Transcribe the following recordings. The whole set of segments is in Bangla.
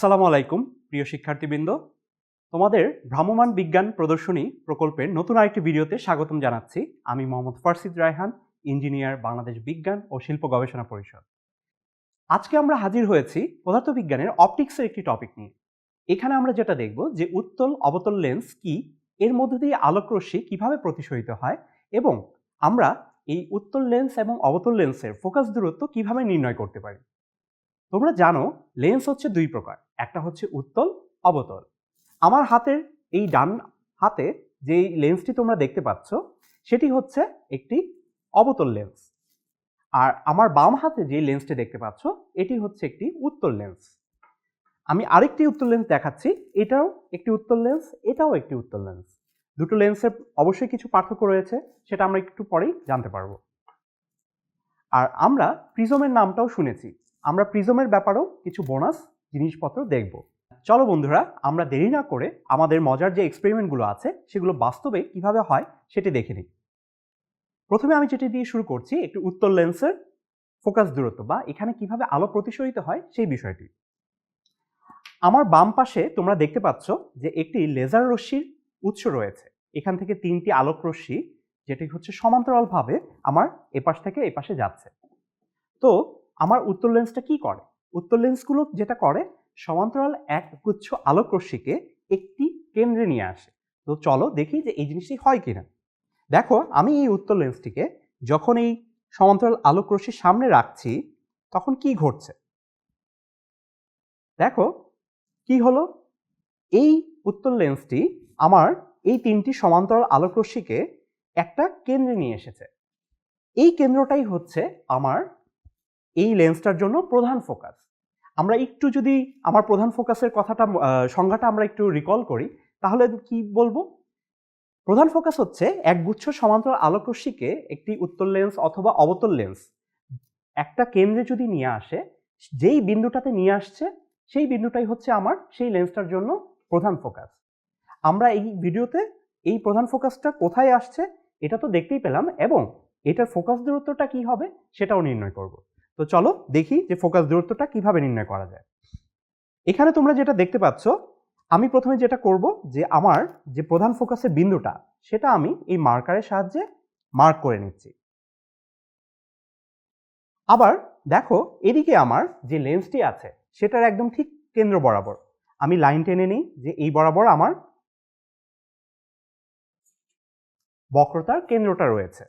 আসসালামু আলাইকুম, প্রিয় শিক্ষার্থীবৃন্দ। তোমাদের ভ্রাম্যমাণ বিজ্ঞান প্রদর্শনী প্রকল্পের নতুন আরেকটি ভিডিওতে স্বাগতম জানাচ্ছি। আমি মোহাম্মদ ফারসিদ রায়হান, ইঞ্জিনিয়ার, বাংলাদেশ বিজ্ঞান ও শিল্প গবেষণা পরিষদ। আজকে আমরা হাজির হয়েছি পদার্থবিজ্ঞানের অপটিক্সের একটি টপিক নিয়ে। এখানে আমরা যেটা দেখব যে উত্তল অবতল লেন্স কি, এর মধ্য দিয়ে আলোকরশ্মি কীভাবে প্রতিসরিত হয় এবং আমরা এই উত্তল লেন্স এবং অবতল লেন্সের ফোকাস দূরত্ব কীভাবে নির্ণয় করতে পারি। তোমরা জানো লেন্স হচ্ছে দুই প্রকার। একটা হচ্ছে উত্তল, অবতল। আমার হাতের এই ডান হাতে যে লেন্সটি তোমরা দেখতে পাচ্ছ, সেটি হচ্ছে একটি অবতল লেন্স আর আমার বাম হাতে যে লেন্সটি দেখতে পাচ্ছ, এটি হচ্ছে একটি উত্তল লেন্স আমি আরেকটি উত্তল লেন্স দেখাচ্ছি, এটাও একটি উত্তল লেন্স এটাও একটি উত্তল লেন্স দুটো লেন্সের অবশ্যই কিছু পার্থক্য রয়েছে, সেটা আমরা একটু পরেই জানতে পারব। আর আমরা প্রিজমের নামটাও শুনেছি। আমরা প্রিজমের ব্যাপারেও কিছু বোনাস, জিনিসপত্র দেখব। চলো বন্ধুরা, আমরা দেরি না করে আমাদের মজার যে এক্সপেরিমেন্টগুলো আছে, সেগুলো বাস্তবে কীভাবে হয় সেটি দেখে নিই। প্রথমে আমি যেটি দিয়ে শুরু করছি, একটি উত্তর লেন্সের ফোকাস দূরত্ব বা এখানে কীভাবে আলো প্রতিসরিত হয় সেই বিষয়টি। আমার বাম পাশে তোমরা দেখতে পাচ্ছ যে একটি লেজার রশ্মির উৎস রয়েছে। এখান থেকে তিনটি আলোক রশ্মি, যেটি হচ্ছে সমান্তরালভাবে আমার এপাশ থেকে এপাশে যাচ্ছে। তো আমার উত্তর লেন্সটা কি করে? উত্তর লেন্সগুলো যেটা করে, সমান্তরাল এক গুচ্ছ আলোক রশ্মিকে একটি কেন্দ্রে নিয়ে আসে। তো চলো দেখি যে এই জিনিসটি হয় কিনা। দেখো, আমি এই উত্তর লেন্সটিকে যখন এই সমান্তরাল আলোক রশ্মির সামনে রাখছি, তখন কি ঘটছে? দেখো, কি হলো? এই উত্তর লেন্সটি আমার এই তিনটি সমান্তরাল আলোক রশ্মিকে একটা কেন্দ্রে নিয়ে এসেছে। এই কেন্দ্রটাই হচ্ছে আমার এই লেন্সটার জন্য প্রধান ফোকাস আমরা একটু যদি আমার প্রধান ফোকাসের কথাটা সংজ্ঞাটা আমরা একটু রিকল করি, তাহলে কি বলব? প্রধান ফোকাস হচ্ছে একগুচ্ছ সমান্তরাল আলোক রশ্মিকে একটি উত্তর লেন্স অথবা অবতল লেন্স একটা কেন্দ্রে যদি নিয়ে আসে, যেই বিন্দুটাতে নিয়ে আসছে, সেই বিন্দুটাই হচ্ছে আমার সেই লেন্সটার জন্য প্রধান ফোকাস আমরা এই ভিডিওতে এই প্রধান ফোকাসটা কোথায় আসছে, এটা তো দেখতেই পেলাম এবং এটার ফোকাস দূরত্বটা কি হবে, সেটাও নির্ণয় করব। তো চলো দেখি যে ফোকাস দূরত্বটা কীভাবে নির্ণয় করা যায়। এখানে তোমরা যেটা দেখতে পাচ্ছ, আমি প্রথমে যেটা করব যে আমার যে প্রধান ফোকাসের বিন্দুটা, সেটা আমি এই মার্কারের সাহায্যে মার্ক করে নিচ্ছি। আবার দেখো, এদিকে আমার যে লেন্সটি আছে, সেটার একদম ঠিক কেন্দ্র বরাবর, আমি লাইন টেনে নিই যে এই বরাবর আমার বক্রতার কেন্দ্রটা রয়েছে।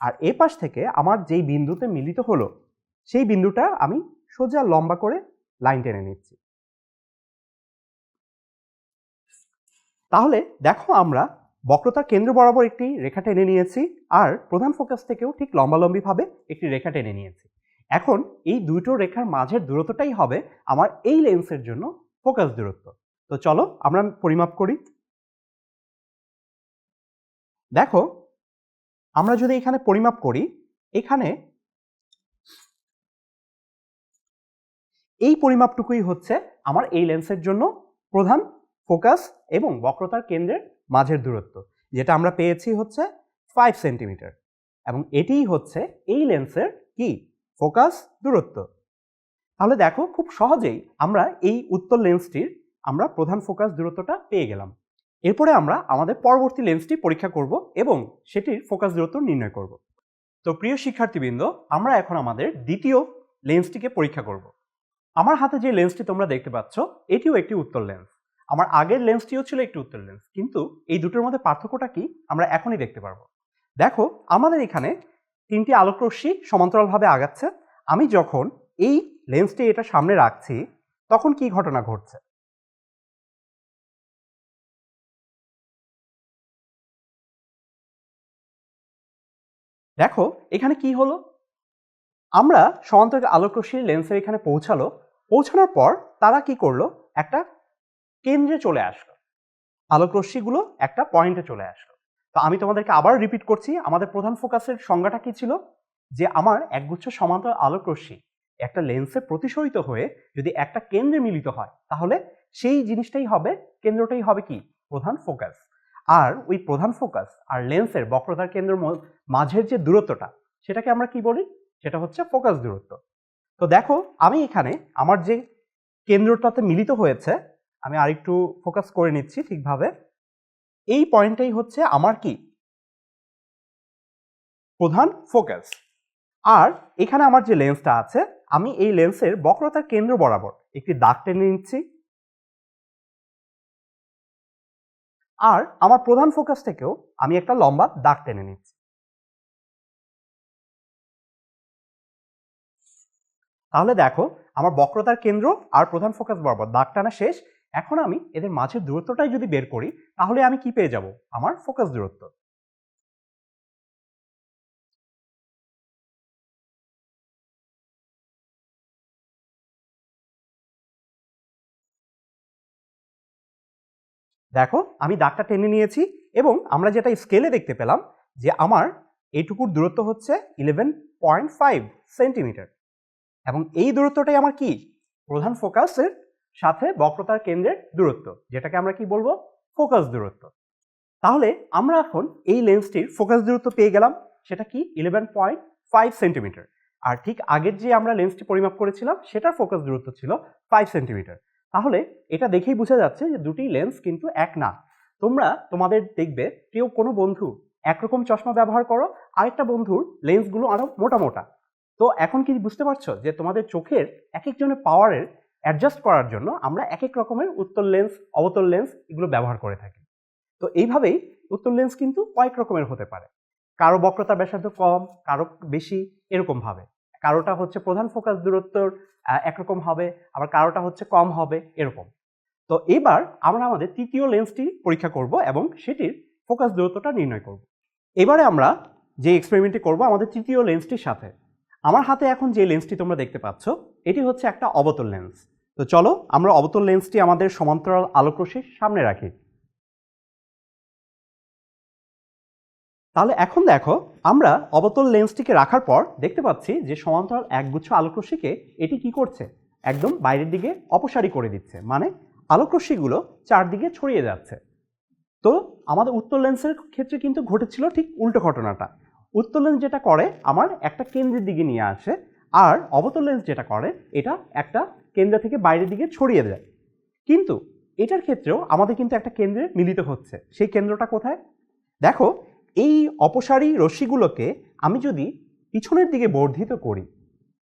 আর এ পাশ থেকে আমার যেই বিন্দুতে মিলিত হলো সেই বিন্দুটা আমি সোজা লম্বা করে লাইন টেনে নিচ্ছি। তাহলে দেখো আমরা বক্রতার কেন্দ্র বরাবর একটি রেখা টেনে নিয়েছি আর প্রধান ফোকাস থেকেও ঠিক লম্বালম্বিভাবে একটি রেখা টেনে নিয়েছি। এখন এই দুটো রেখার মাঝের দূরত্বটাই হবে আমার এই লেন্সের জন্য ফোকাস দূরত্ব। তো চলো আমরা পরিমাপ করি। দেখো, আমরা যদি এখানে পরিমাপ করি, এখানে এই পরিমাপটুকুই হচ্ছে আমার এই লেন্সের জন্য প্রধান ফোকাস এবং বক্রতার কেন্দ্রের মাঝের দূরত্ব, যেটা আমরা পেয়েছি হচ্ছে ফাইভ সেন্টিমিটার এবং এটিই হচ্ছে এই লেন্সের কি? ফোকাস দূরত্ব। তাহলে দেখো খুব সহজেই আমরা এই উত্তর লেন্সটির আমরা প্রধান ফোকাস দূরত্বটা পেয়ে গেলাম। এরপরে আমরা আমাদের পরবর্তী লেন্সটি পরীক্ষা করব এবং সেটির ফোকাস দূরত্ব নির্ণয় করব। তো প্রিয় শিক্ষার্থীবৃন্দ, আমরা এখন আমাদের দ্বিতীয় লেন্সটিকে পরীক্ষা করব। আমার হাতে যে লেন্সটি তোমরা দেখতে পাচ্ছ, এটিও একটি উত্তর লেন্স আমার আগের লেন্সটিও ছিল একটি উত্তর লেন্স কিন্তু এই দুটোর মধ্যে পার্থক্যটা কি, আমরা এখনই দেখতে পারব। দেখো, আমাদের এখানে তিনটি আলোক রশ্মি সমান্তরালভাবে আগাচ্ছে। আমি যখন এই লেন্সটি এটা সামনে রাখছি, তখন কি ঘটনা ঘটছে? দেখো, এখানে কি হলো? আমরা সমান্তরাল আলোক রশ্মির লেন্সের এখানে পৌঁছালো। পৌঁছানোর পর তারা কি করল? একটা কেন্দ্রে চলে আসলো। আলোক রশ্মিগুলো একটা পয়েন্টে চলে আসলো। তো আমি তোমাদেরকে আবার রিপিট করছি, আমাদের প্রধান ফোকাসের সংজ্ঞাটা কি ছিল? যে আমার একগুচ্ছ সমান্তর আলোক রশ্মি একটা লেন্সে প্রতিসরিত হয়ে যদি একটা কেন্দ্রে মিলিত হয়, তাহলে সেই জিনিসটাই হবে, কেন্দ্রটাই হবে কি? প্রধান ফোকাস আর ওই প্রধান ফোকাস আর লেন্সের বক্রতার কেন্দ্র মাঝের যে দূরত্বটা, সেটাকে আমরা কি বলি? সেটা হচ্ছে ফোকাস দূরত্ব। তো দেখো, আমি এখানে আমার যে কেন্দ্রটাতে মিলিত হয়েছে, আমি আরেকটু ফোকাস করে নিচ্ছি ঠিকভাবে। এই পয়েন্টটাই হচ্ছে আমার কি? প্রধান ফোকাস আর এখানে আমার যে লেন্সটা আছে, আমি এই লেন্সের বক্রতার কেন্দ্র বরাবর একটি দাগ টেনে নিচ্ছি। আর আমার প্রধান ফোকাস থেকেও আমি একটা লম্বা দাগ টেনে নিচ্ছি। তাহলে দেখো, আমার বক্রতার কেন্দ্র আর প্রধান ফোকাস বরাবর, দাগ টানা শেষ। এখন আমি এদের মাঝের দূরত্বটাই যদি বের করি, তাহলে আমি কি পেয়ে যাব? আমার ফোকাস দূরত্ব। দেখো, আমি দাগটা টেনে নিয়েছি এবং আমরা যেটা স্কেলে দেখতে পেলাম, যে আমার এইটুকুর দূরত্ব হচ্ছে ইলেভেন পয়েন্ট ফাইভ সেন্টিমিটার এবং এই দূরত্বটাই আমার কি? প্রধান ফোকাসের সাথে বক্রতার কেন্দ্রের দূরত্ব, যেটাকে আমরা কি বলব? ফোকাস দূরত্ব। তাহলে আমরা এখন এই লেন্সটির ফোকাস দূরত্ব পেয়ে গেলাম, সেটা কি? ইলেভেন পয়েন্ট ফাইভ সেন্টিমিটার আর ঠিক আগের যে আমরা লেন্সটি পরিমাপ করেছিলাম, সেটার ফোকাস দূরত্ব ছিল ফাইভ সেন্টিমিটার তাহলে এটা দেখেই বোঝা যাচ্ছে যে দুটি লেন্স কিন্তু এক না। তোমরা, তোমাদের দেখবে, কেউ কোনো বন্ধু একরকম চশমা ব্যবহার করো, আরেকটা বন্ধুর লেন্সগুলো আরও মোটা মোটা। তো এখন কি বুঝতে পারছ যে তোমাদের চোখের এক একজনের পাওয়ারের অ্যাডজাস্ট করার জন্য আমরা এক এক রকমের উত্তর লেন্স অবতল লেন্স এগুলো ব্যবহার করে থাকি। তো এইভাবেই উত্তর লেন্স কিন্তু কয়েক রকমের হতে পারে। কারও বক্রতা ব্যাসার্ধ কম, কারও বেশি, এরকম ভাবে। কারোটা হচ্ছে প্রধান ফোকাস দূরত্বর একরকম হবে, আবার কারোটা হচ্ছে কম হবে, এরকম। তো এবার আমরা আমাদের তৃতীয় লেন্সটি পরীক্ষা করব এবং সেটির ফোকাস দূরত্বটা নির্ণয় করব। এবারে আমরা যে এক্সপেরিমেন্টটি করব আমাদের তৃতীয় লেন্সটির সাথে। আমার হাতে এখন যে লেন্সটি তোমরা দেখতে পাচ্ছ, এটি হচ্ছে একটা অবতল লেন্স তো চলো, আমরা অবতল লেন্সটি আমাদের সমান্তরাল আলোকরশ্মির সামনে রাখি। তাহলে এখন দেখো, আমরা অবতল লেন্সটিকে রাখার পর দেখতে পাচ্ছি যে সমান্তরাল একগুচ্ছ আলোকরশ্মিকে এটি কি করছে? একদম বাইরের দিকে অপসারী করে দিচ্ছে। মানে আলোকরশ্মিগুলো চারদিকে ছড়িয়ে যাচ্ছে। তো আমাদের উত্তর লেন্সের ক্ষেত্রে কিন্তু ঘটেছিল ঠিক উল্টো ঘটনাটা। উত্তর লেন্স যেটা করে আমার একটা কেন্দ্রের দিকে নিয়ে আসে, আর অবতল লেন্স যেটা করে এটা একটা কেন্দ্র থেকে বাইরের দিকে ছড়িয়ে দেয়। কিন্তু এটার ক্ষেত্রেও আমাদের কিন্তু একটা কেন্দ্রে মিলিত হচ্ছে। সেই কেন্দ্রটা কোথায়? দেখো, এই অপসারী রশ্মিগুলোকে আমি যদি পিছনের দিকে বর্ধিত করি,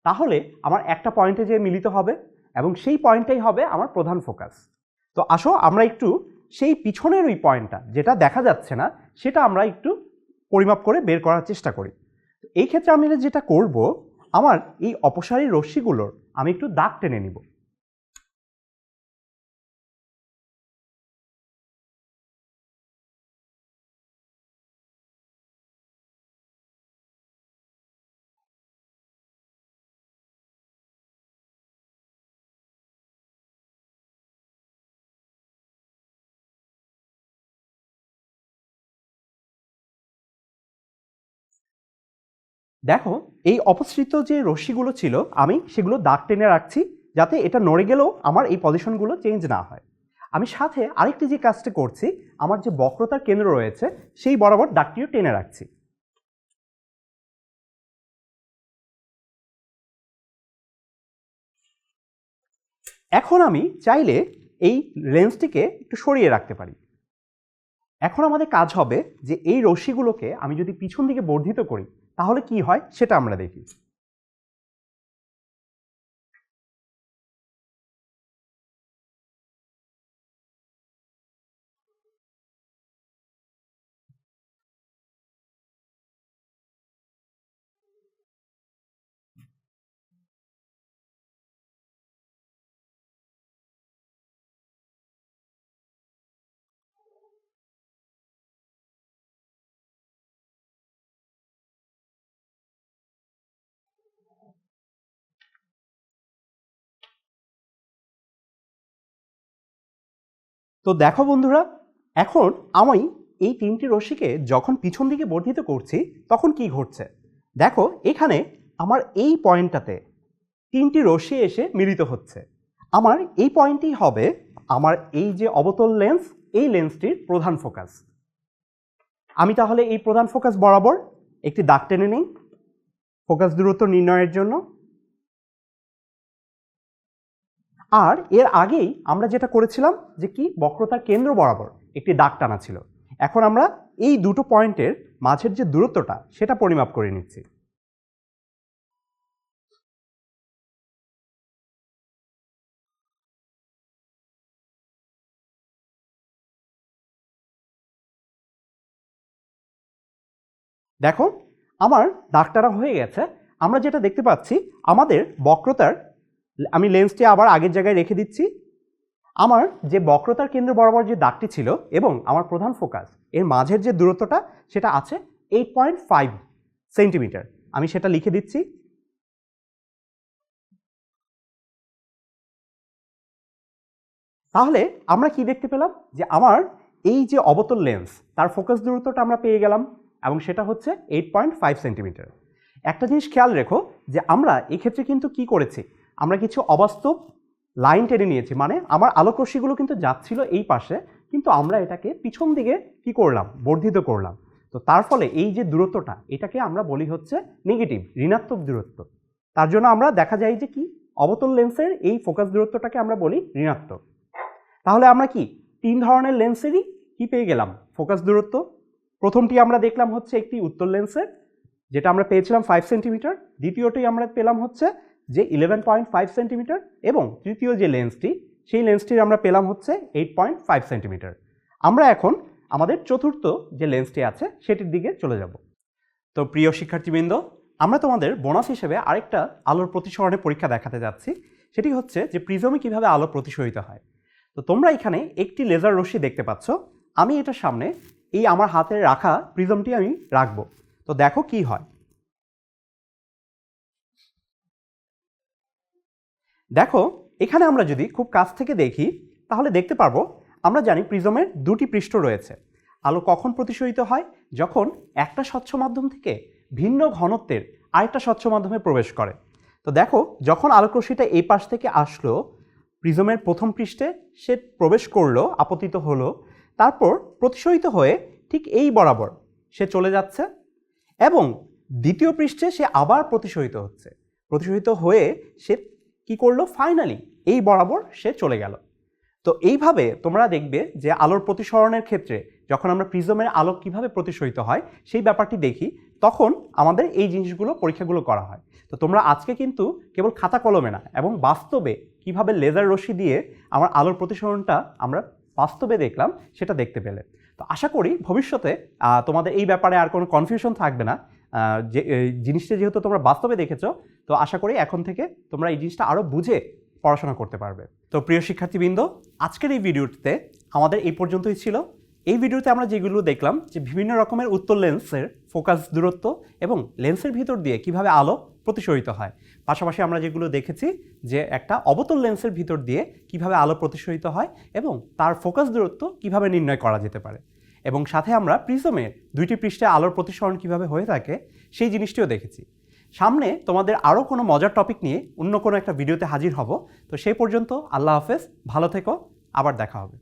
তাহলে আমার একটা পয়েন্টে যে মিলিত হবে এবং সেই পয়েন্টটাই হবে আমার প্রধান ফোকাস। তো আসো আমরা একটু সেই পিছনের ওই পয়েন্টটা, যেটা দেখা যাচ্ছে না, সেটা আমরা একটু পরিমাপ করে বের করার চেষ্টা করি। এই ক্ষেত্রে আমি যেটা করব, আমার এই অপসারী রশ্মিগুলোর আমি একটু দাগ টেনে নিব। দেখো, এই অপসৃত যে রশ্মিগুলো ছিল, আমি সেগুলো দাগ টেনে রাখছি যাতে এটা নড়ে গেলেও আমার এই পজিশনগুলো চেঞ্জ না হয়। আমি সাথে আরেকটি যে কাজটি করছি, আমার যে বক্রতার কেন্দ্র রয়েছে, সেই বরাবর দাগটিও টেনে রাখছি। এখন আমি চাইলে এই লেন্সটিকে একটু সরিয়ে রাখতে পারি। এখন আমাদের কাজ হবে যে এই রশ্মিগুলোকে আমি যদি পিছন দিকে বর্ধিত করি তাহলে কি হয়? সেটা আমরা দেখি। তো দেখো বন্ধুরা, এখন আমি এই তিনটি রশ্মিকে যখন পিছন দিকে বর্ধিত করছি, তখন কি ঘটছে? দেখো, এখানে আমার এই পয়েন্টটাতে তিনটি রশ্মি এসে মিলিত হচ্ছে। আমার এই পয়েন্টই হবে আমার এই যে অবতল লেন্স এই লেন্সটির প্রধান ফোকাস আমি তাহলে এই প্রধান ফোকাস বরাবর একটি দাগ টেনে নিই। ফোকাস দূরত্ব নির্ণয়ের জন্য। আর এর আগেই আমরা যেটা করেছিলাম যে কি, বক্রতার কেন্দ্র বরাবর একটি দাগ টানা ছিল। এখন আমরা এই দুটো পয়েন্টের মাঝের যে দূরত্বটা, সেটা পরিমাপ করে নিচ্ছি। দেখো, আমার দাগটারা হয়ে গেছে। আমরা যেটা দেখতে পাচ্ছি, আমাদের বক্রতার আমি লেন্সটি আবার আগের জায়গায় রেখে দিচ্ছি। আমার যে বক্রতার কেন্দ্র বরাবর যে দাগটি ছিল এবং আমার প্রধান ফোকাস এর মাঝের যে দূরত্বটা সেটা আছে এইট পয়েন্ট ফাইভ সেন্টিমিটার আমি সেটা লিখে দিচ্ছি। তাহলে আমরা কি দেখতে পেলাম? যে আমার এই যে অবতল লেন্স তার ফোকাস দূরত্বটা আমরা পেয়ে গেলাম এবং সেটা হচ্ছে এইট পয়েন্ট ফাইভ সেন্টিমিটার একটা জিনিস খেয়াল রেখো যে আমরা এক্ষেত্রে কিন্তু কি করেছি? আমরা কিছু অবাস্তব লাইন টেনে নিয়েছি। মানে আমার আলোকরশ্মিগুলো কিন্তু যাচ্ছিল এই পাশে, কিন্তু আমরা এটাকে পিছন দিকে কি করলাম? বর্ধিত করলাম। তো তার ফলে এই যে দূরত্বটা, এটাকে আমরা বলি হচ্ছে নেগেটিভ ঋণাত্মক দূরত্ব। তার জন্য আমরা দেখা যায় যে কি? অবতল লেন্সের এই ফোকাস দূরত্বটাকে আমরা বলি ঋণাত্মক। তাহলে আমরা কি? তিন ধরনের লেন্সেরই কি পেয়ে গেলাম? ফোকাস দূরত্ব। প্রথমটি আমরা দেখলাম হচ্ছে একটি উত্তর লেন্সের যেটা আমরা পেয়েছিলাম ফাইভ সেন্টিমিটার দ্বিতীয়টি আমরা পেলাম হচ্ছে যে ইলেভেন পয়েন্ট ফাইভ সেন্টিমিটার এবং তৃতীয় যে লেন্সটি সেই লেন্সটির আমরা পেলাম হচ্ছে এইট পয়েন্ট ফাইভ সেন্টিমিটার আমরা এখন আমাদের চতুর্থ যে লেন্সটি আছে, সেটির দিকে চলে যাব। তো প্রিয় শিক্ষার্থীবৃন্দ, আমরা তোমাদের বোনাস হিসেবে আরেকটা আলোর প্রতিসরণের পরীক্ষা দেখাতে যাচ্ছি। সেটি হচ্ছে যে প্রিজমে কীভাবে আলো প্রতিসরিত হয়। তো তোমরা এখানে একটি লেজার রশ্মি দেখতে পাচ্ছ। আমি এটার সামনে এই আমার হাতে রাখা প্রিজমটি আমি রাখব। তো দেখো কি হয়। দেখো, এখানে আমরা যদি খুব কাছ থেকে দেখি, তাহলে দেখতে পারব, আমরা জানি প্রিজমের দুটি পৃষ্ঠ রয়েছে। আলো কখন প্রতিসরিত হয়? যখন একটা স্বচ্ছ মাধ্যম থেকে ভিন্ন ঘনত্বের আরেকটা স্বচ্ছ মাধ্যমে প্রবেশ করে। তো দেখো, যখন আলোকরশ্মিটা এই পাশ থেকে আসলো, প্রিজমের প্রথম পৃষ্ঠে সে প্রবেশ করল, আপতিত হলো, তারপর প্রতিসরিত হয়ে ঠিক এই বরাবর সে চলে যাচ্ছে এবং দ্বিতীয় পৃষ্ঠে সে আবার প্রতিসরিত হচ্ছে। প্রতিসরিত হয়ে সে কি করল? ফাইনালি এই বরাবর সে চলে গেল। তো এইভাবে তোমরা দেখবে যে আলোর প্রতিসরণের ক্ষেত্রে যখন আমরা প্রিজমের আলো কীভাবে প্রতিসরিত হয়, সেই ব্যাপারটি দেখি, তখন আমাদের এই জিনিসগুলো, পরীক্ষাগুলো করা হয়। তো তোমরা আজকে কিন্তু কেবল খাতা কলমে না, এবং বাস্তবে কীভাবে লেজার রশ্মি দিয়ে আমার আলোর প্রতিসরণটা আমরা বাস্তবে দেখলাম, সেটা দেখতে পেলে। তো আশা করি ভবিষ্যতে তোমাদের এই ব্যাপারে আর কোনো কনফিউশন থাকবে না। যে জিনিসটা যেহেতু তোমরা বাস্তবে দেখেছ, তো আশা করি এখন থেকে তোমরা এই জিনিসটা আরও বুঝে পড়াশোনা করতে পারবে। তো প্রিয় শিক্ষার্থীবৃন্দ, আজকের এই ভিডিওটিতে আমাদের এই পর্যন্তই ছিল। এই ভিডিওতে আমরা যেগুলো দেখলাম, যে বিভিন্ন রকমের উত্তর লেন্সের ফোকাস দূরত্ব এবং লেন্সের ভিতর দিয়ে কীভাবে আলো প্রতিসরিত হয়। পাশাপাশি আমরা যেগুলো দেখেছি, যে একটা অবতল লেন্সের ভিতর দিয়ে কীভাবে আলো প্রতিসরিত হয় এবং তার ফোকাস দূরত্ব কীভাবে নির্ণয় করা যেতে পারে। এবং সাথে আমরা প্রিজমে দুইটি পৃষ্ঠে আলোর প্রতিসরণ কীভাবে হয়ে থাকে সেই জিনিসটিও দেখেছি। সামনে তোমাদের আরও কোনো মজার টপিক নিয়ে অন্য কোনো একটা ভিডিওতে হাজির হব। তো সেই পর্যন্ত আল্লাহ হাফেজ, ভালো থেকো, আবার দেখা হবে।